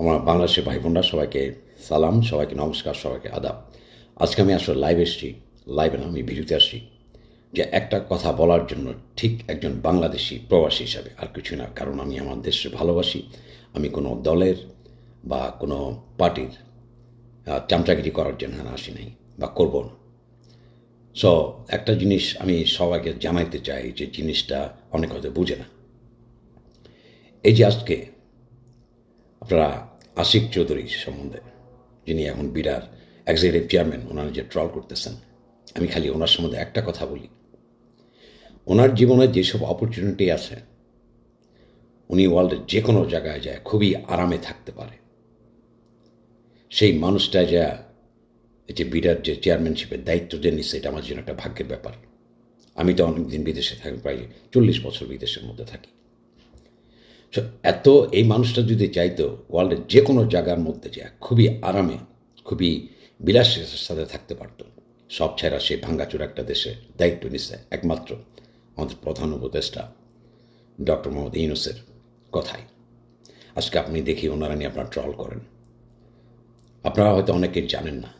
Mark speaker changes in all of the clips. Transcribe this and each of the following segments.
Speaker 1: আমার বাংলাদেশের ভাই বোনরা, সবাইকে সালাম, সবাইকে নমস্কার, সবাইকে আদাব। আজকে আমি আসলে লাইভ এসেছি লাইভে না, আমি ভিডিওতে আসছি যে একটা কথা বলার জন্য ঠিক একজন বাংলাদেশি প্রবাসী হিসাবে আর কিছু না, কারণ আমি আমার দেশকে ভালোবাসি, আমি কোনো দলের বা কোনো পার্টির চামচাগিরি করার জন্য আসি নাই বা করব না। সো একটা জিনিস আমি সবাইকে জানাইতে চাই যে জিনিসটা অনেক হয়তো বুঝে না। এই যে আজকে আপনারা আশিক চৌধুরী সম্বন্ধে, যিনি এখন বিরার এক্সিকিউটিভ চেয়ারম্যান ওনারা যে ট্রল করতেছেন। আমি খালি ওনার সম্বন্ধে একটা কথা বলি। ওনার জীবনে যেসব অপরচুনিটি আছে, উনি ওয়ার্ল্ডের যে কোনো জায়গায় যায় খুবই আরামে থাকতে পারে। সেই মানুষটা যা যে বিরাট যে চেয়ারম্যানশিপের দায়িত্ব যে নিচ্ছে এটা আমার জন্য একটা ভাগ্যের ব্যাপার। আমি তো অনেকদিন বিদেশে থাকি, প্রায় চল্লিশ বছর বিদেশের মধ্যে থাকি। এত এই মানুষটা যদি চাইতো ওয়ার্ল্ডের যে কোনো জায়গার মধ্যে যে খুবই আরামে, খুবই বিলাসের সাথে থাকতে পারত, সব ছেড়া সে ভাঙ্গাচুর একটা দেশে দায়িত্ব নিচ্ছে একমাত্র আমাদের প্রধান উপদেষ্টা ডক্টর মোহাম্মদ ইউনুসের কথাই। আজকে আপনি দেখি ওনারা নিয়ে আপনারা ট্রল করেন। আপনারা হয়তো অনেকে জানেন না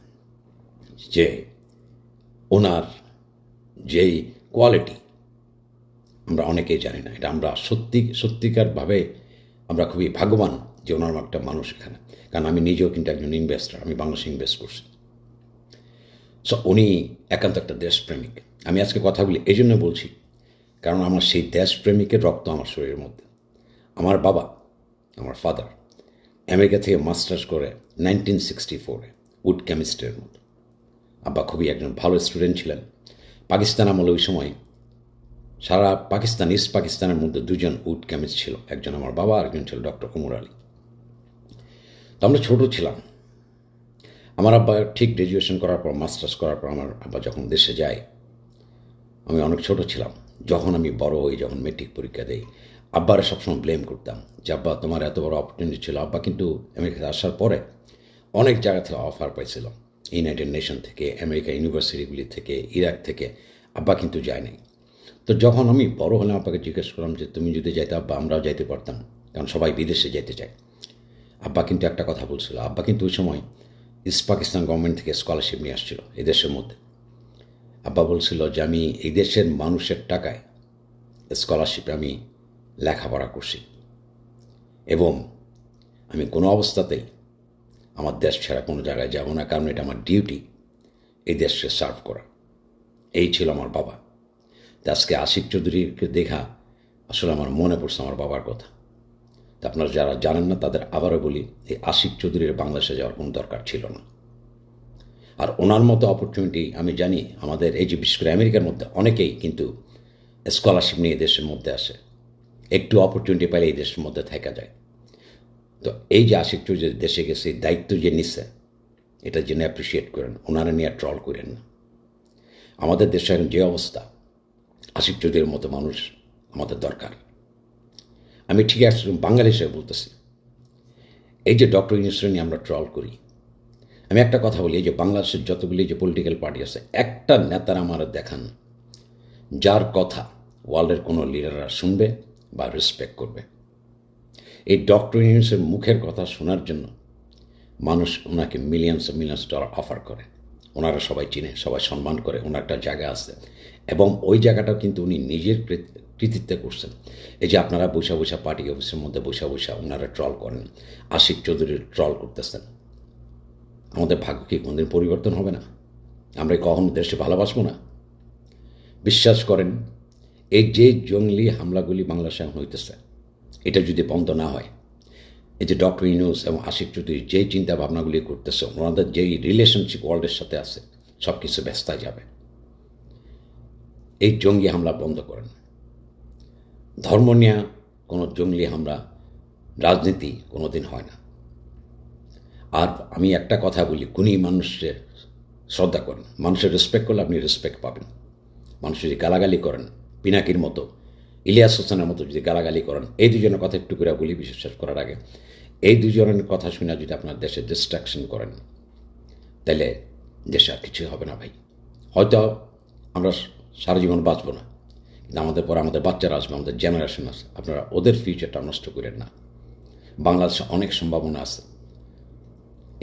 Speaker 1: যে ওনার যেই কোয়ালিটি আমরা অনেকেই জানি না। এটা আমরা সত্যি, সত্যিকারভাবে আমরা খুবই ভাগ্যবান যে ওনার একটা মানুষ এখানে। কারণ আমি নিজেও কিন্তু একজন ইনভেস্টার আমি বাংলাদেশে ইনভেস্ট করছি। সো উনি একান্ত একটা দেশপ্রেমিক। আমি আজকে কথাগুলি এই জন্য বলছি, কারণ আমার সেই দেশপ্রেমিকের রক্ত আমার শরীরের মধ্যে। আমার বাবা, আমার ফাদার আমেরিকা থেকে মাস্টার্স করে নাইনটিন সিক্সটি ফোরে উড কেমিস্ট্রির মতো। আব্বা খুবই একজন ভালো স্টুডেন্ট ছিলেন। পাকিস্তান আমলে ওই সময় সারা পাকিস্তান, ইস্ট পাকিস্তানের মধ্যে দুজন উড কেমিস্ট ছিল। একজন আমার বাবা, আরেকজন ছিল ডক্টর কুমুর আলী। তো আমরা ছোট ছিলাম। আমার আব্বা ঠিক গ্র্যাজুয়েশন করার পর মাস্টার্স করার পর আমার আব্বা যখন দেশে যায়, আমি অনেক ছোট ছিলাম। যখন আমি বড় হই, যখন মেট্রিক পরীক্ষা দেই, আব্বারা সবসময় ব্লেম করতাম যে, আব্বা, তোমার এত বড় অপরচুনিটি ছিল। আব্বা কিন্তু আমেরিকাতে আসার পরে অনেক জায়গা থেকে অফার পাইছিল। ইউনাইটেড নেশন থেকে আমেরিকা ইউনিভার্সিটিগুলি থেকে ইরাক থেকে। আব্বা কিন্তু যায় নাই। তো যখন আমি বড় হলাম, আব্বাকে জিজ্ঞেস করলাম যে, তুমি যদি যাইতে, আব্বা, আমরাও যাইতে পারতাম, কারণ সবাই বিদেশে যেতে চায়। আব্বা কিন্তু একটা কথা বলছিল। আব্বা কিন্তু ওই সময় ইস্ট পাকিস্তান গভর্নমেন্ট থেকে স্কলারশিপ নিয়ে আসছিল, এই দেশের মধ্যে। আব্বা বলছিল যে, আমি এই দেশের মানুষের টাকায় স্কলারশিপে আমি লেখাপড়া করছি এবং আমি কোনো অবস্থাতেই আমার দেশ ছাড়া কোনো জায়গায় যাব না, কারণ এটা আমার ডিউটি এই দেশকে সার্ভ করা। এই ছিল আমার বাবা। আজকে আশিক চৌধুরীকে দেখা আসলে আমার মনে পড়ছে আমার বাবার কথা। তা আপনারা যারা জানেন না, তাদের আবারও বলি, এই আশিক চৌধুরীর বাংলাদেশে যাওয়ার কোনো দরকার ছিল না। আর ওনার মতো অপরচুনিটি আমি জানি, আমাদের এই যে, বিশেষ করে আমেরিকার মধ্যে অনেকেই কিন্তু স্কলারশিপ নিয়ে দেশের মধ্যে আসে। একটু অপরচুনিটি পাইলে এই দেশের মধ্যে থাকা যায়। তো এই যে আশিক চৌধুরী দেশে গেছে দায়িত্ব যে নিচ্ছে এটা জেনে অ্যাপ্রিসিয়েট করেন, ওনারা নিয়ে ট্রল করেন না। আমাদের দেশের যে অবস্থা আশিক মতো মানুষ আমাদের দরকার। আমি ঠিক আছে বাঙালি হিসেবে বলতেছি। এই যে ডক্টর ইউনুসরে নিয়ে আমরা ট্রল করি, আমি একটা কথা বলি, এই যে বাংলাদেশের যতগুলি যে পলিটিক্যাল পার্টি আছে, একটা নেতার আমার দেখান, যার কথা ওয়ার্ল্ডের কোনো লিডাররা শুনবে বা রেসপেক্ট করবে। এই ডক্টর ইউনুসের মুখের কথা শোনার জন্য মানুষ ওনাকে মিলিয়নস মিলিয়ন্স ডলার অফার করে। ওনারা সবাই চিনে, সবাই সম্মান করে, ওনার একটা জায়গা আছে। এবং ওই জায়গাটাও কিন্তু উনি নিজের কৃত- কৃতিত্বে করছেন। এই যে আপনারা বৈশা বৈশা পার্টি অফিসের মধ্যে বৈশা বৈশা ওনারা ট্রল করেন, আশিক চৌধুরীর ট্রল করতেছেন। আমাদের ভাগ্য কি কোনদিন পরিবর্তন হবে না? আমরা কখনো দেশে ভালোবাসবো না? বিশ্বাস করেন, এই যে জঙ্গলি হামলাগুলি বাংলাদেশে হইতেছে, এটা যদি বন্ধ না হয় এই যে ডক্টর ইউনুস এবং আশিক চৌধুরী যেই চিন্তা ভাবনাগুলি করতেছে, ওনাদের যেই রিলেশনশিপ ওয়ার্ল্ডের সাথে আছে সব কিছু ব্যস্তায় যাবে। এই জঙ্গি হামলা বন্ধ করেন। ধর্ম নিয়ে কোনো জঙ্গলি হামলা, রাজনীতি কোনো দিন হয় না। আর আমি একটা কথা বলি গুণী মানুষের শ্রদ্ধা করেন, মানুষের রেসপেক্ট করলে আপনি রেসপেক্ট পাবেন। মানুষ যদি গালাগালি করেন, পিনাকির মতো ইলিয়াস হোসেনের মতো যদি গালাগালি করেন, এই দুজনের কথা একটু করে বলি বিশ্বাস করার আগে। এই দুজনের কথা শুনে যদি আপনার দেশে ডিস্ট্রাকশন করেন, তাহলে দেশে আর কিছু হবে না ভাই। হয়তো আমরা সারা জীবন বাঁচবো না, কিন্তু আমাদের পরে আমাদের বাচ্চারা আসবে, আমাদের জেনারেশন আছে আপনারা ওদের ফিউচারটা নষ্ট করেন না। বাংলাদেশে অনেক সম্ভাবনা আছে।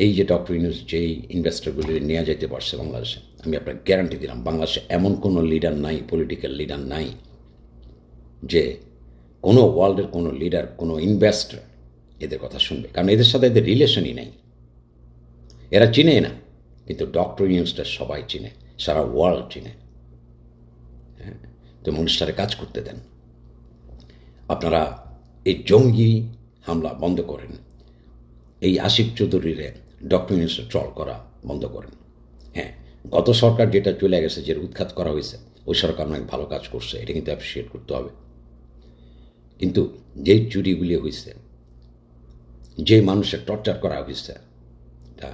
Speaker 1: এই যে ডক্টর ইউনুস যেই ইনভেস্টরগুলি নিয়ে যেতে পারছে বাংলাদেশে, আমি আপনার গ্যারান্টি দিলাম, বাংলাদেশে এমন কোনো লিডার নাই পলিটিক্যাল লিডার নাই যে কোনো ওয়ার্ল্ডের কোনো লিডার, কোনো ইনভেস্টর এদের কথা শুনবে। কারণ এদের সাথে এদের রিলেশনই নাই। এরা চিনে না, কিন্তু ডক্টর ইউনুসটা সবাই চিনে, সারা ওয়ার্ল্ড চিনে। হ্যাঁ তো মানুষটারে কাজ করতে দেন। আপনারা এই জঙ্গি হামলা বন্ধ করেন। এই আশিক চৌধুরীর ডক্টর ইউনুসের ট্রল করা বন্ধ করেন। হ্যাঁ গত সরকার যেটা চলে গেছে, যে উৎখাত করা হয়েছে, ওই সরকার অনেক ভালো কাজ করছে, এটা কিন্তু অ্যাপ্রিসিয়েট করতে হবে। কিন্তু যে চুরিগুলি হয়েছে যে মানুষের টর্চার করা হয়েছে এটা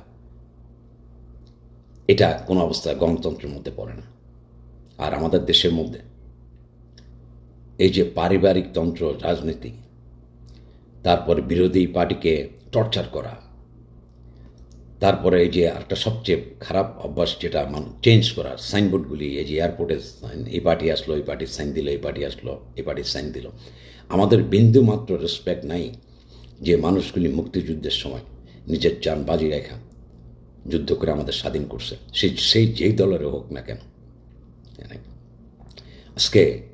Speaker 1: এটা কোনো অবস্থায় গণতন্ত্রের মধ্যে পড়ে না। আর আমাদের দেশের মধ্যে এই যে পারিবারিক তন্ত্র, রাজনীতি, তারপরে বিরোধী পার্টিকে টর্চার করা, তারপরে এই যে একটা সবচেয়ে খারাপ অভ্যাস যেটা মানুষ চেঞ্জ করা সাইনবোর্ডগুলি এই যে এয়ারপোর্টে এই পার্টি আসলো, এই পার্টির সাইন দিল, এই পার্টি আসলো, এই পার্টির সাইন দিল আমাদের বিন্দু মাত্র রেসপেক্ট নাই যে মানুষগুলি মুক্তিযুদ্ধের সময় নিজের যান বাজি রেখা যুদ্ধ করে আমাদের স্বাধীন করছে। সেই সেই যেই দলের হোক না কেন। আজকে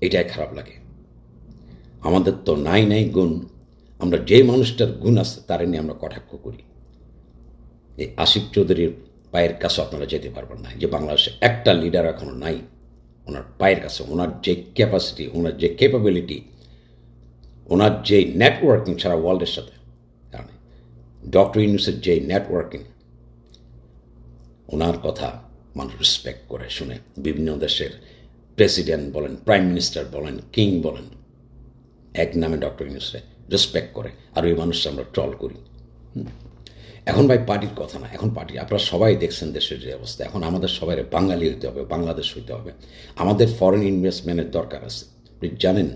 Speaker 1: এটাই খারাপ লাগে। আমাদের তো নাই নাই গুণ। আমরা যে মানুষটার গুণ আছে তারে নিয়ে আমরা কটাক্ষ করি। এই আশিক চৌধুরীর পায়ের কাছে আপনারা যেতে পারবেন না, যে বাংলাদেশে একটা লিডার এখনও নাই। ওনার পায়ের কাছে, ওনার যে ক্যাপাসিটি ওনার যে ক্যাপাবিলিটি ওনার যে নেটওয়ার্কিং সারা ওয়ার্ল্ডের সাথে ডক্টর ইউনুসের যে নেটওয়ার্কিং ওনার কথা মানুষ রেসপেক্ট করে, শুনে। বিভিন্ন দেশের প্রেসিডেন্ট বলেন প্রাইম মিনিস্টার বলেন কিং বলেন, এক নামে ডক্টর ইউনুসে রেসপেক্ট করে, আর ওই মানুষটা আমরা ট্রল করি। এখন ভাই পার্টির কথা না, এখন পার্টি, আপনারা সবাই দেখছেন দেশের যে অবস্থা। এখন আমাদের সবাই বাঙালি হইতে হবে, বাংলাদেশ হইতে হবে। আমাদের ফরেন ইনভেস্টমেন্টের দরকার আছে। আপনি জানেন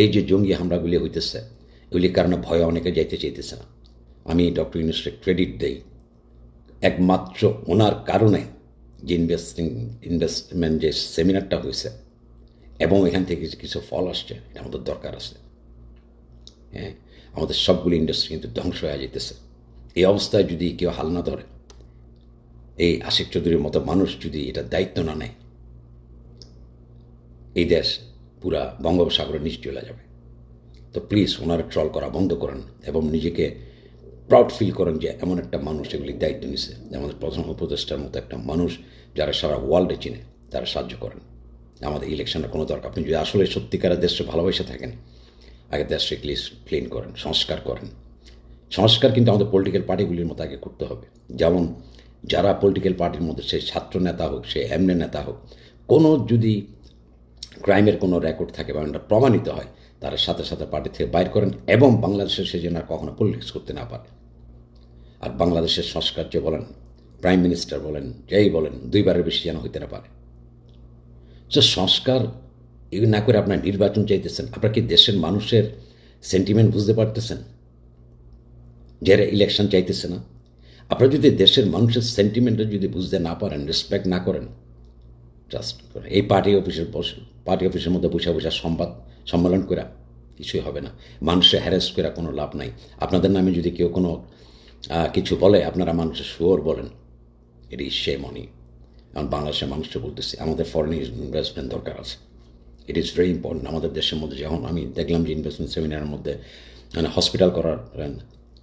Speaker 1: এই যে জঙ্গি হামলাগুলি হইতেছে ওইগুলির কারণে ভয়ে অনেকে যাইতে চাইতেছে না। আমি ডক্টর ইউনুসকে ক্রেডিট দেই। একমাত্র ওনার কারণে যে ইনভেস্টিং ইনভেস্টমেন্ট যে সেমিনারটা হয়েছে এবং এখান থেকে কিছু ফল আসছে, এটা আমাদের দরকার আছে। হ্যাঁ আমাদের সবগুলি ইন্ডাস্ট্রি কিন্তু ধ্বংস হয়ে যেতেছে এই অবস্থায় যদি কেউ হাল না ধরে, এই আশিক চৌধুরীর মতো মানুষ যদি এটা দায়িত্ব না নেয়, এই দেশ পুরা বঙ্গোপসাগরের নিচ চলে যাবে। তো প্লিজ ওনারা ট্রল করা বন্ধ করেন এবং নিজেকে প্রাউড ফিল করেন যে এমন একটা মানুষ এগুলি দায়িত্ব নিছে আমাদের প্রধান উপদেষ্টার মতো একটা মানুষ যারা সারা ওয়ার্ল্ডে চিনে, তারা সাহায্য করেন। আমাদের ইলেকশনের কোনো দরকার, আপনি যদি আসলে সত্যিকারের দেশে ভালোবেসে থাকেন, আগে দেশে দেশকে ক্লিন করেন, সংস্কার করেন। সংস্কার কিন্তু আমাদের পলিটিক্যাল পার্টিগুলির মতো আগে করতে হবে। যেমন যারা পলিটিক্যাল পার্টির মধ্যে সে ছাত্র নেতা হোক সে এমনে নেতা হোক, কোনো যদি ক্রাইমের কোনো রেকর্ড থাকে বা প্রমাণিত হয়, তারা সাথে সাথে পার্টি থেকে বাইর করেন এবং বাংলাদেশের সে যেন আর কখনো পলিটিক্স করতে না পারে। আর বাংলাদেশের সংস্কার যে বলেন প্রাইম মিনিস্টার বলেন, যেই বলেন, দুইবারের বেশি যেন হইতে না পারে। সে সংস্কার, এই না করে আপনার নির্বাচন চাইতেছেন, আপনার কি দেশের মানুষের সেন্টিমেন্ট বুঝতে পারতেছেন? যারা ইলেকশন চাইতেছে না, আপনারা যদি দেশের মানুষের সেন্টিমেন্টটা যদি বুঝতে না পারেন রেসপেক্ট না করেন জাস্ট এই পার্টি অফিসের বসে পার্টি অফিসের মধ্যে বসে বসে সংবাদ সম্মেলন করা কিছুই হবে না। মানুষের হ্যারেস করা কোনো লাভ নাই। আপনাদের নামে যদি কেউ কোনো কিছু বলে, আপনারা মানুষের শুয়োর বলেন। এটি সে মনি কারণ বাংলাদেশের মানুষকে বলতেছি, আমাদের ফরেন ইনভেস্টমেন্ট দরকার আছে। ইট ইজ ভেরি ইম্পর্টেন্ট আমাদের দেশের মধ্যে যখন আমি দেখলাম যে ইনভেস্টমেন্ট সেমিনারের মধ্যে মানে হসপিটাল করার,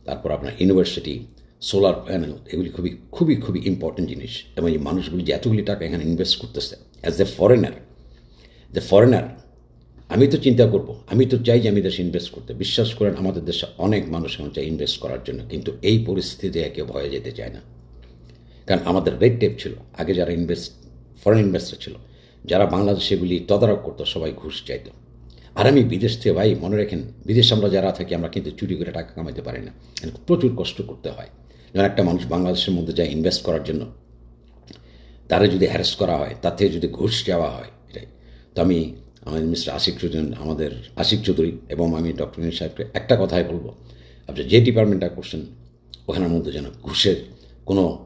Speaker 1: তারপর আপনার ইউনিভার্সিটি সোলার প্যানেল এগুলি খুবই খুবই খুবই ইম্পর্টেন্ট জিনিস। এবং এই মানুষগুলি যে এতগুলি টাকা এখানে ইনভেস্ট করতেছে as a foreigner the foreigner আমি তো চিন্তা করব, আমি তো চাই যে আমি দেশে ইনভেস্ট করতে। বিশ্বাস করেন, আমাদের দেশে অনেক মানুষ এখন চাই ইনভেস্ট করার জন্য, কিন্তু এই পরিস্থিতিতে কেউ ভয়ে যেতে চায় না। কারণ আমাদের রেড টেপ ছিল, আগে যারা ইনভেস্ট ফরেন ইনভেস্টার ছিল, যারা বাংলাদেশে এগুলি তদারক করতো, সবাই ঘুষ চাইতো। আর আমি বিদেশ থেকে, ভাই, মনে রাখেন, বিদেশে আমরা যারা থাকি, আমরা কিন্তু চুরি করে টাকা কামাইতে পারি না। প্রচুর কষ্ট করতে হয়। যেমন একটা মানুষ বাংলাদেশের মধ্যে যায় ইনভেস্ট করার জন্য, তারা যদি হ্যারেস করা হয়, তার থেকে যদি ঘুষ যাওয়া হয়, এটাই। তো আমি, আমাদের মিস্টার আশিক চৌধুরী, আমাদের আশিক চৌধুরী এবং আমি ডক্টর নীল সাহেবকে একটা কথাই বলব। আপনি যে ডিপার্টমেন্টটা করছেন, ওখানের মধ্যে যেন ঘুষের কোনো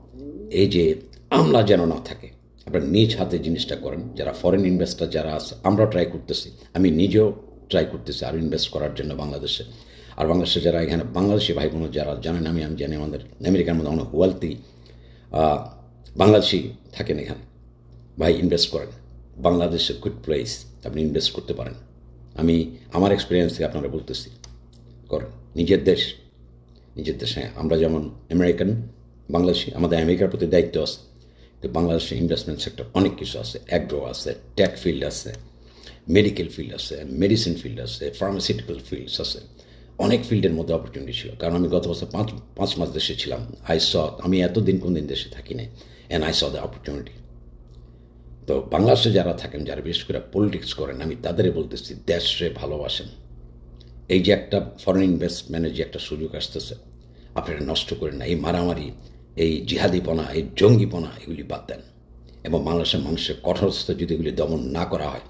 Speaker 1: এই যে আমলা যেন না থাকে আপনার নিজ হাতে জিনিসটা করেন। যারা ফরেন ইনভেস্টার যারা আছে, আমরাও ট্রাই করতেছি। আমি নিজেও ট্রাই করতেছি আরও ইনভেস্ট করার জন্য বাংলাদেশে। আর বাংলাদেশে যারা এখানে বাংলাদেশি ভাই বোন যারা জানেন আমি আমি জানি আমাদের আমেরিকার মধ্যে অনেক ওয়েলথি বাংলাদেশি থাকেন এখানে। ভাই ইনভেস্ট করেন। বাংলাদেশে গুড প্লেস আপনি ইনভেস্ট করতে পারেন। আমি আমার এক্সপিরিয়েন্স থেকে আপনারা বলতেছি, করেন। নিজের দেশ, নিজের দেশে। আমরা যেমন আমেরিকান বাংলাদেশি, আমাদের আমেরিকার প্রতি দায়িত্ব আছে। তো বাংলাদেশে ইনভেস্টমেন্ট সেক্টর অনেক কিছু আছে। অ্যাগ্রো আছে টেক ফিল্ড আছে মেডিকেল ফিল্ড আছে মেডিসিন ফিল্ড আছে ফার্মাসিউটিক্যাল ফিল্ডস আছে। অনেক ফিল্ডের মধ্যে অপরচুনিটি ছিল। কারণ আমি গত বছর পাঁচ পাঁচ মাস দেশে ছিলাম। আই স আমি এতদিন কোন দিন দেশে থাকি নাই। And I saw the opportunity তো বাংলাদেশে যারা থাকেন, যারা বিশেষ করে পলিটিক্স করেন, আমি তাদেরই বলতেছি দেশে ভালোবাসেন। এই যে একটা ফরেন ইনভেস্টমেন্টের যে একটা সুযোগ আসতেছে, আপনারা নষ্ট করেন না। এই মারামারি, এই জিহাদিপনা, এই জঙ্গিপনা, এগুলি বাদ দেন। এবং বাংলাদেশের মানুষের কঠোরস্থ যদি এগুলি দমন না করা হয়,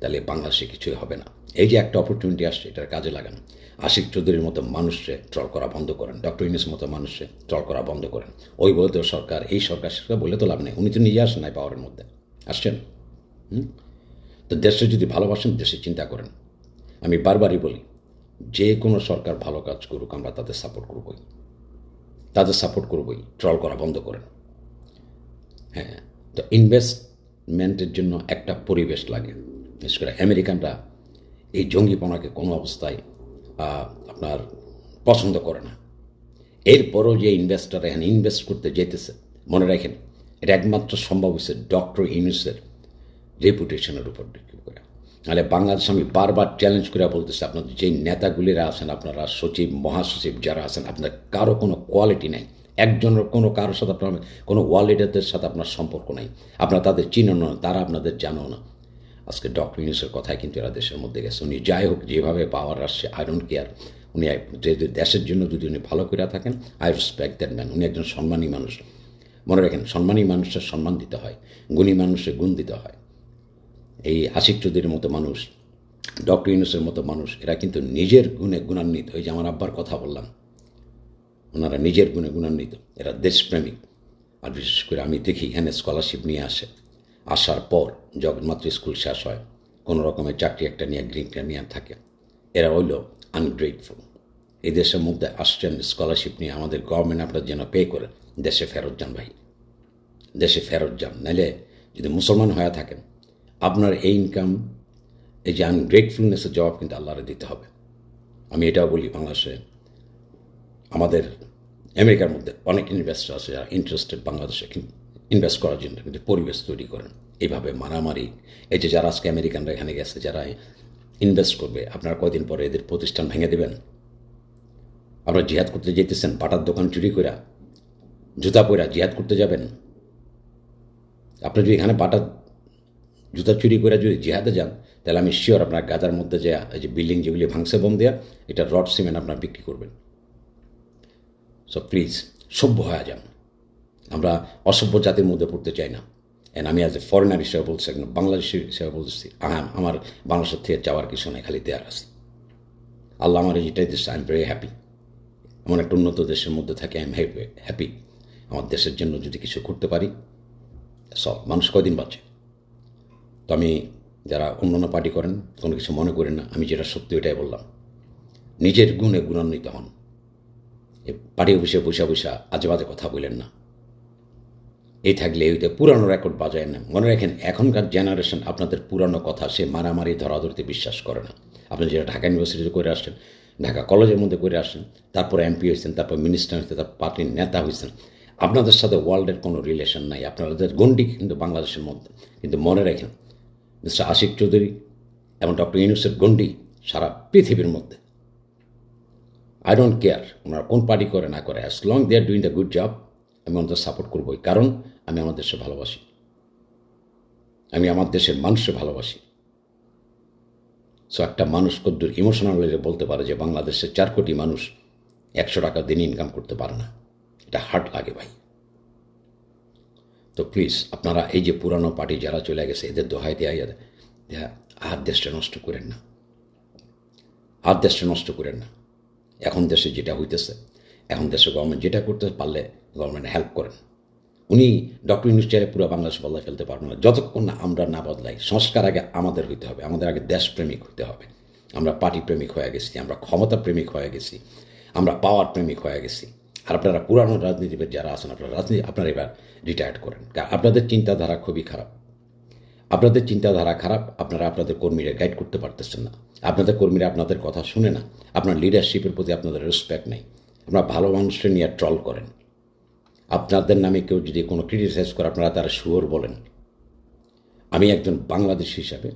Speaker 1: তাহলে বাংলাদেশে কিছুই হবে না। এই যে একটা অপরচুনিটি আসছে, এটার কাজে লাগান। আশিক চৌধুরীর মতো মানুষকে ট্রল করা বন্ধ করেন। ডক্টর ইউনিস মতো মানুষকে ট্রল করা বন্ধ করেন। ওই বৈধ সরকার, এই সরকার সেটা বলে তো লাভ নেই। উনি তো নিজে আসেন নাই পাওয়ারের মধ্যে। আসছেন? তো দেশে যদি ভালোবাসেন, দেশে চিন্তা করেন। আমি বারবারই বলি, যে কোনো সরকার ভালো কাজ করুক, আমরা তাদের সাপোর্ট করবই। তাদের সাপোর্ট করবই ট্রল করা বন্ধ করেন। হ্যাঁ তো ইনভেস্টমেন্টের জন্য একটা পরিবেশ লাগে। বিশেষ করে আমেরিকানরা এই জঙ্গিপনাকে কোনো অবস্থায় আপনার পছন্দ করে না। এরপরও যে ইনভেস্টার এখানে ইনভেস্ট করতে যেতেছে, মনে রাখেন, এটা একমাত্র সম্ভব হয়েছে ডক্টর ইউনুসের রেপুটেশনের উপর ডিপেন্ড করে। নাহলে বাংলাদেশ আমি বারবার চ্যালেঞ্জ করে বলতেছি, আপনাদের যেই নেতাগুলিরা আছেন, আপনারা সচিব, মহাসচিব যারা আছেন আপনার কারও কোনো কোয়ালিটি নেই। একজনের কোনো কারোর সাথে আপনার, কোনো ওয়ালিডারদের সাথে আপনার সম্পর্ক নেই। আপনারা তাদের চিনো না, তারা আপনাদের জানো না। আজকে ডক্টর ইউনুসের কথাই কিন্তু এরা দেশের মধ্যে গেছে। উনি যাই হোক, যেভাবে পাওয়ার আসছে আই ডোন্ট কেয়ার উনি যদি দেশের জন্য যদি উনি ভালো করে থাকেন আই রেসপেক্ট দ্যাট ম্যান উনি একজন সম্মানী মানুষ। মনে রাখেন, সম্মানী মানুষের সম্মান দিতে হয়। গুণী মানুষের গুণ দিতে হয়। এই আশিক চৌধুরীর মতো মানুষ ডক্টর ইউনুসের মতো মানুষ, এরা কিন্তু নিজের গুণে গুণান্বিত। ওই যে আমার আব্বার কথা বললাম, ওনারা নিজের গুণে গুণান্বিত। এরা দেশপ্রেমিক। আর বিশেষ করে আমি দেখি, এখানে স্কলারশিপ নিয়ে আসে। আসার পর জগন্মাত্র স্কুল শেষ হয়। কোনো রকমের চাকরি একটা নিয়ে গ্রিনটা নিয়ে থাকে। এরা হইল আনগ্রেটফুল এই দেশের মধ্যে আসছেন স্কলারশিপ নিয়ে আমাদের গভর্নমেন্ট আপনার যেন পে করে, দেশে ফেরত যান ভাই। দেশে ফেরত যান। নাহলে যদি মুসলমান হয়ে থাকেন, আপনার এই ইনকাম এই যে আনগ্রেটফুলনেসের জবাব কিন্তু আল্লাহরে দিতে হবে। আমি এটাও বলি বাংলাদেশে। আমাদের, আমেরিকার মধ্যে অনেক ইনভেস্টার আছে যারা ইন্টারেস্টেড বাংলাদেশে। ইনভেস্ট করার জন্য, কিন্তু পরিবেশ তৈরি করেন। এইভাবে মারামারি, এই যে যারা আজকে আমেরিকানরা এখানে গেছে যারা ইনভেস্ট করবে, আপনারা কয়দিন পরে এদের প্রতিষ্ঠান ভেঙে দেবেন? আপনারা জিহাদ করতে যেতেছেন পাটার দোকান চুরি করে জুতা পরা জিহাদ করতে যাবেন? আপনি যদি এখানে পাটার জুতা চুরি করে যদি জিহাদে যান, তাহলে আমি শিওর আপনার গাজার মধ্যে যে, এই যে বিল্ডিং যেগুলি ভাঙছে বোম দেওয়া এটা রড সিমেন্ট আপনার বিক্রি করবেন। সো প্লিজ সভ্য হয়ে যান। আমরা অসভ্য জাতির মধ্যে পড়তে চাই না। এন আমি অ্যাজ এ ফরেনার হিসেবে বলছি একদম বাংলাদেশি হিসেবে বলছি আমার বাংলাদেশের থেকে যাওয়ার কিছু নেই, খালি দেয়ার আছে। আল্লাহ আমার যেটাই দিচ্ছে আই এম ভেরি হ্যাপি এমন একটা উন্নত দেশের মধ্যে থাকে আই এম হ্যাপি আমার দেশের জন্য যদি কিছু করতে পারি সব মানুষ কয়দিন বাঁচে? তো আমি, যারা অন্য অন্য পার্টি করেন, কোনো কিছু মনে করেন না, আমি যেটা সত্যি ওইটাই বললাম। নিজের গুণে গুণান্বিত হন। পার্টি অফিসে বসে বসে আজে বাজে কথা বলেন না। এই থাকলে ওইটা পুরানো রেকর্ড বাজায় না মনে রাখেন, এখনকার জেনারেশন আপনাদের পুরানো কথা সে মারামারি, ধরাধরতে বিশ্বাস করে না। আপনি যেটা ঢাকা ইউনিভার্সিটিতে করে আসছেন, ঢাকা কলেজের মধ্যে করে আসছেন, তারপর এমপি হয়েছেন, তারপর মিনিস্টার হয়েছেন, তারপর পার্টির নেতা হয়েছেন, আপনাদের সাথে ওয়ার্ল্ডের কোনো রিলেশন নাই। আপনাদের গন্ডি কিন্তু বাংলাদেশের মধ্যে। কিন্তু মনে রাখেন, মিস্টার আশিক চৌধুরী এবং ডক্টর ইউনুসের গন্ডি সারা পৃথিবীর মধ্যে। আই ডোন্ট কেয়ার ওনারা কোন পার্টি করে না করে as long they are doing the good job আমি ওনাদের সাপোর্ট করবোই। কারণ আমি আমার দেশে ভালোবাসি। আমি আমার দেশের মানুষকে ভালোবাসি। সো একটা মানুষ কদ্দুর ইমোশনাল বলতে পারে যে বাংলাদেশের চার কোটি মানুষ একশো টাকা দিন ইনকাম করতে পারে না। এটা হার্ট লাগে ভাই। তো প্লিজ আপনারা এই যে পুরানো পার্টি যারা চলে গেছে, এদের দোহাই দেয়া, আর দেশটা নষ্ট করেন না। আর দেশটা নষ্ট করেন না। এখন দেশে যেটা হইতেছে, এখন দেশে গভর্নমেন্ট যেটা করতে পারলে গভর্নমেন্ট হেল্প করেন। উনি ডক্টর ইউনুস চেয়ারে পুরো বাংলাদেশ বদলাই ফেলতে পারবেন না। যতক্ষণ না আমরা না বদলাই, সংস্কার আগে আমাদের হইতে হবে, আমাদের আগে দেশপ্রেমিক হইতে হবে। আমরা পার্টি প্রেমিক হয়ে গেছি, আমরা ক্ষমতা প্রেমিক হয়ে গেছি, আমরা পাওয়ার প্রেমিক হয়ে গেছি। আর আপনারা পুরানো রাজনীতিবিদ যারা আছেন, আপনারা রাজনীতি আপনারা এবার রিটায়ার্ড করেন। কারণ আপনাদের চিন্তাধারা খুবই খারাপ। আপনাদের চিন্তাধারা খারাপ, আপনারা আপনাদের কর্মীরা গাইড করতে পারতেছেন না। আপনাদের কর্মীরা আপনাদের কথা শুনে না। আপনার লিডারশিপের প্রতি আপনাদের রেসপেক্ট নেই। আপনারা ভালো মানুষের নিয়ে ট্রল করেন। আপনাদের নামে কেউ যদি কোনো ক্রিটিসাইজ করে, আপনারা তারা শুয়োর বলেন। আমি একজন বাংলাদেশ হিসাবে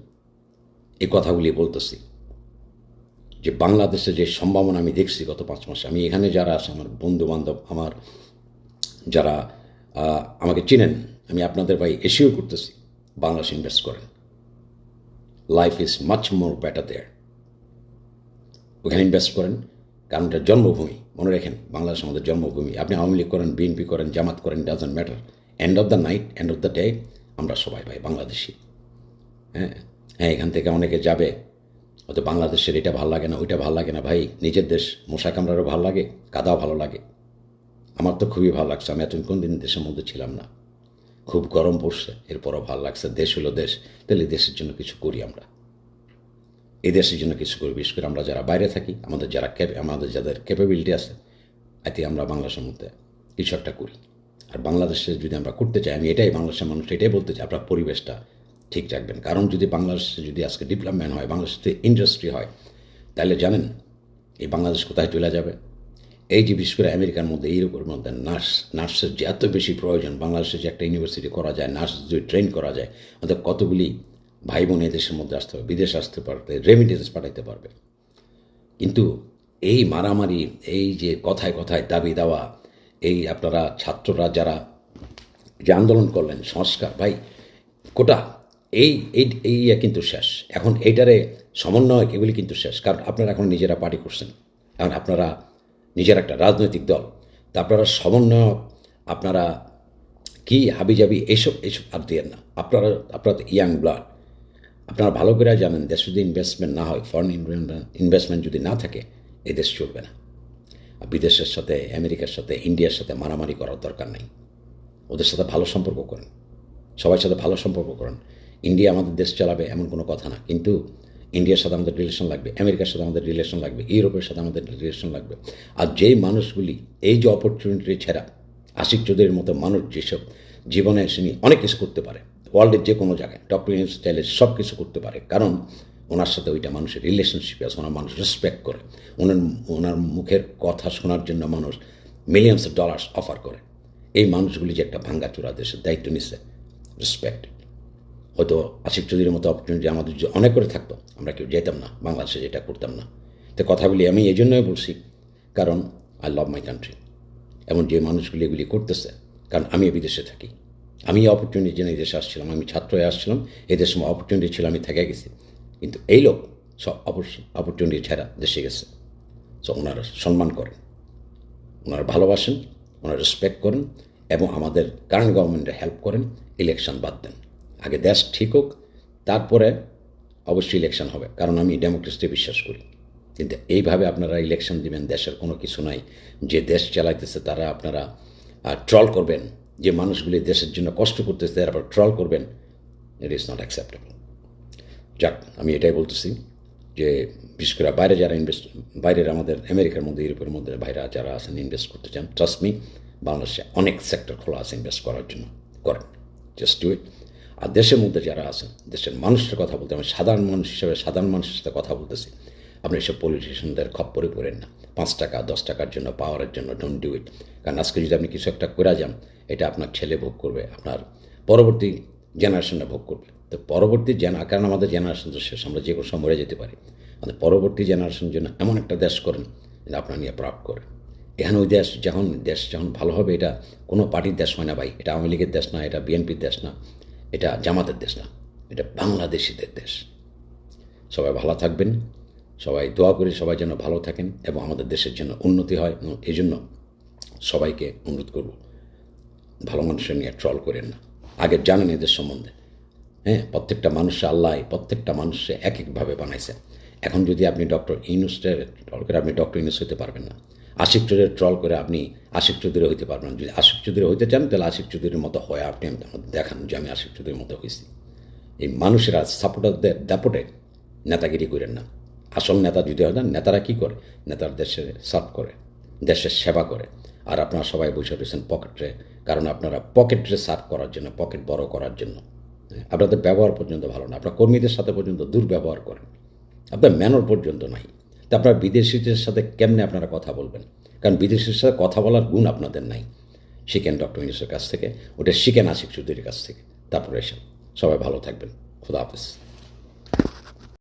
Speaker 1: এই কথাগুলি বলতেছি যে বাংলাদেশে যে সম্ভাবনা আমি দেখছি গত পাঁচ মাসে, আমি এখানে যারা আছে, আমার বন্ধু বান্ধব আমার যারা আমাকে চিনেন, আমি আপনাদের ভাই এসিওর করতেছি, বাংলাদেশ ইনভেস্ট করেন। Life is much more better there ওখানে ইনভেস্ট করেন। কারণ এটা জন্মভূমি। মনে রাখেন, বাংলাদেশ আমাদের জন্মভূমি। আপনি আওয়ামী লীগ করেন বিএনপি করেন, জামাত করেন doesn't matter end of the night end of the day আমরা সবাই ভাই বাংলাদেশি। হ্যাঁ? হ্যাঁ এখান থেকে অনেকে যাবে। হয়তো বাংলাদেশের এটা ভালো লাগে না, ওইটা ভালো লাগে না ভাই। নিজের দেশ মশা কামড়ারও ভালো লাগে, কাদাও ভালো লাগে। আমার তো খুবই ভালো লাগছে। আমি কোন দিন দেশের মধ্যে ছিলাম না। খুব গরম পড়ছে, এরপরও ভালো লাগছে। দেশ হলো দেশ, তাহলে দেশের জন্য কিছু করি আমরা। এই দেশের জন্য কিছু করি বিশেষ করে আমরা যারা বাইরে থাকি, আমাদের যারা ক্যাপ- আমাদের যাদের ক্যাপাবিলিটি আছে এতে আমরা বাংলাদেশের মধ্যে কিছু একটা করি। আর বাংলাদেশে যদি আমরা করতে চাই, আমি এটাই বাংলাদেশের মানুষ এটাই বলতে চাই, আপনার পরিবেশটা ঠিক রাখবেন। কারণ যদি বাংলাদেশে যদি আজকে ডেভেলপমেন্ট হয়, বাংলাদেশে ইন্ডাস্ট্রি হয়, তাহলে জানেন, এই বাংলাদেশ কোথায় চলে যাবে? এই যে বিশেষ করে আমেরিকার মধ্যে ইউরোপের মধ্যে নার্স নার্সের যে এত বেশি প্রয়োজন, বাংলাদেশে যে একটা ইউনিভার্সিটি করা যায় নার্স যদি ট্রেন করা যায়, আমাদের কতগুলি ভাই বোন এই দেশের মধ্যে আসতে পারবে, বিদেশে আসতে পারবে রেমিটেন্স পাঠাইতে পারবে। কিন্তু এই মারামারি, এই যে কথায় কথায় দাবি দেওয়া, এই আপনারা ছাত্ররা যারা যে আন্দোলন করলেন, সংস্কার, ভাই, কোটা, এই এই কিন্তু শেষ। এখন এইটারে সমন্বয় এগুলি কিন্তু শেষ। কারণ আপনারা এখন নিজেরা পার্টি করছেন। এখন আপনারা নিজের একটা রাজনৈতিক দল। তা আপনারা সমন্বয় আপনারা কি হাবিজাবি এইসব এইসব আর দিয়ে না। আপনারা আপনারা ইয়াং ব্লাড আপনারা ভালো করে জানেন, দেশ যদি ইনভেস্টমেন্ট না হয় ফরেন ইনভেস্টমেন্ট যদি না থাকে, এই দেশ চলবে না। বিদেশের সাথে, আমেরিকার সাথে, ইন্ডিয়ার সাথে মারামারি করার দরকার নেই। ওদের সাথে ভালো সম্পর্ক করেন। সবার সাথে ভালো সম্পর্ক করেন। ইন্ডিয়া আমাদের দেশ চালাবে এমন কোনো কথা না। কিন্তু ইন্ডিয়ার সাথে আমাদের রিলেশন লাগবে, আমেরিকার সাথে আমাদের রিলেশন লাগবে, ইউরোপের সাথে আমাদের রিলেশন লাগবে। আর যেই মানুষগুলি, এই যে অপরচুনিটি ছাড়া, আশিক চৌধুরীর মতো মানুষ যেসব জীবনে এসে নিয়ে অনেক কিছু করতে পারে ওয়ার্ল্ডের যে কোনো জায়গায় ডক্টর ইউনুস চাইলে সব কিছু করতে পারে। কারণ ওনার সাথে ওইটা মানুষের রিলেশনশিপ আছে, ওনার মানুষ রেসপেক্ট করে। ওনার ওনার মুখের কথা শোনার জন্য মানুষ মিলিয়ন্স অফ ডলার্স অফার করে। এই মানুষগুলি যে একটা ভাঙ্গাচোরা দেশের দায়িত্ব নিচ্ছে রেসপেক্ট হয়তো আসিফ চৌধুরীর মতো অপরচুনিটি আমাদের যে অনেক করে থাকতো, আমরা কেউ যেতাম না, বাংলাদেশে যেটা করতাম না। তো কথাগুলি আমি এই জন্যই বলছি, কারণ আই লাভ মাই কান্ট্রি এমন যে মানুষগুলি এগুলি করতেছে, কারণ আমি বিদেশে থাকি। আমি অপরচুনিটির জন্য এদেশে আসছিলাম, আমি ছাত্র হয়ে আসছিলাম এদের সময় অপরচুনিটি ছিল, আমি থেকে গেছি। কিন্তু এই লোক সব অপরচুনিটি ছাড়া দেশে গেছে। সো ওনারা সম্মান করেন। ওনারা ভালোবাসেন, ওনারা রেসপেক্ট করেন এবং আমাদের কারেন্ট গভর্নমেন্টে হেল্প করেন ইলেকশন বাদ দেন। আগে দেশ ঠিক হোক, তারপরে অবশ্যই ইলেকশন হবে, কারণ আমি ডেমোক্রেসিতে বিশ্বাস করি। কিন্তু এইভাবে আপনারা ইলেকশন দিবেন, দেশের কোনো কিছু নাই। যে দেশ চালাইতেছে, তারা আপনারা ট্রল করবেন। যে মানুষগুলি দেশের জন্য কষ্ট করতেছে, তারা আবার ট্রল করবেন ইট ইজ নট অ্যাকসেপ্টেবল যাক, আমি এটাই বলতেছি যে, বিশেষ করে বাইরে যারা ইনভেস্ট বাইরের আমাদের, আমেরিকার মধ্যে, ইউরোপের মধ্যে বাইরে যারা আছেন ইনভেস্ট করতে চান ট্রাস্ট মি বাংলাদেশে অনেক সেক্টর খোলা আছে ইনভেস্ট করার জন্য। করেন জাস্ট ডু ইট আর দেশের মধ্যে যারা আছেন, দেশের মানুষের কথা বলতে, আমি সাধারণ মানুষ হিসেবে সাধারণ মানুষের সাথে কথা বলতেছি, আপনি এসব পলিটিশিয়ানদের খপ্পরে পড়েন না। পাঁচ টাকা, দশ টাকার জন্য পাওয়ারের জন্য ডোন্ট ডু ইট কারণ আজকে যদি আপনি কিছু একটা করে যান এটা আপনার ছেলে ভোগ করবে, আপনার পরবর্তী জেনারেশনটা ভোগ করবে। তো পরবর্তী জেনা কারণ আমাদের জেনারেশন তো শেষ, আমরা যে কোনো সময় মরে যেতে পারি। আমাদের পরবর্তী জেনারেশনের জন্য এমন একটা দেশ করেন যেটা আপনার নিয়ে প্রাপ্ত করে। এখানে ওই দেশ যখন দেশ যখন ভালো হবে, এটা কোনো পার্টির দেশ হয় না ভাই, এটা আওয়ামী লীগের দেশ না, এটা বিএনপির দেশ না, এটা জামাতের দেশ না, এটা বাংলাদেশিদের দেশ। সবাই ভালো থাকবেন, সবাই দোয়া করে সবাই যেন ভালো থাকেন এবং আমাদের দেশের জন্য উন্নতি হয় এই জন্য সবাইকে অনুরোধ করব। ভালো মানুষের নিয়ে ট্রল করেন না। আগে জানেন এদের সম্বন্ধে। হ্যাঁ প্রত্যেকটা মানুষে আল্লাহ, প্রত্যেকটা মানুষে এক একভাবে বানাইছে। এখন যদি আপনি ডক্টর ইউনুসের ট্রল করে আপনি ডক্টর ইউনুস হতে পারবেন না। আশিক চৌধুরীর ট্রল করে আপনি আশিক চৌধুরী হইতে পারবেন যদি আশিক চৌধুরী হইতে চান, তাহলে আশিক চৌধুরীর মতো হয়। আপনি দেখান যে আমি আশিক চৌধুরীর মতো হয়েছি এই মানুষেরা সাপোর্টারদের দাপটে নেতাগিরি করেন না। আসল নেতা যদি হয় না নেতারা কি করে? নেতারা দেশের সার্ভ করে, দেশের সেবা করে। আর আপনারা সবাই বসে রয়েছেন পকেটে কারণ আপনারা পকেটে সার্ভ করার জন্য, পকেট বড় করার জন্য। আপনাদের ব্যবহার পর্যন্ত ভালো না। আপনার কর্মীদের সাথে পর্যন্ত দুর্ব্যবহার করেন। আপনার ম্যানর পর্যন্ত নাই। তা আপনার বিদেশিদের সাথে কেমনে আপনারা কথা বলবেন? কারণ বিদেশির সাথে কথা বলার গুণ আপনাদের নাই। শিখেন ডক্টর ইউনুসের কাছ থেকে, ওটা শিখেন আশিক চৌধুরীর কাছ থেকে। তারপরে এসে সবাই ভালো থাকবেন। খুদা হাফেজ।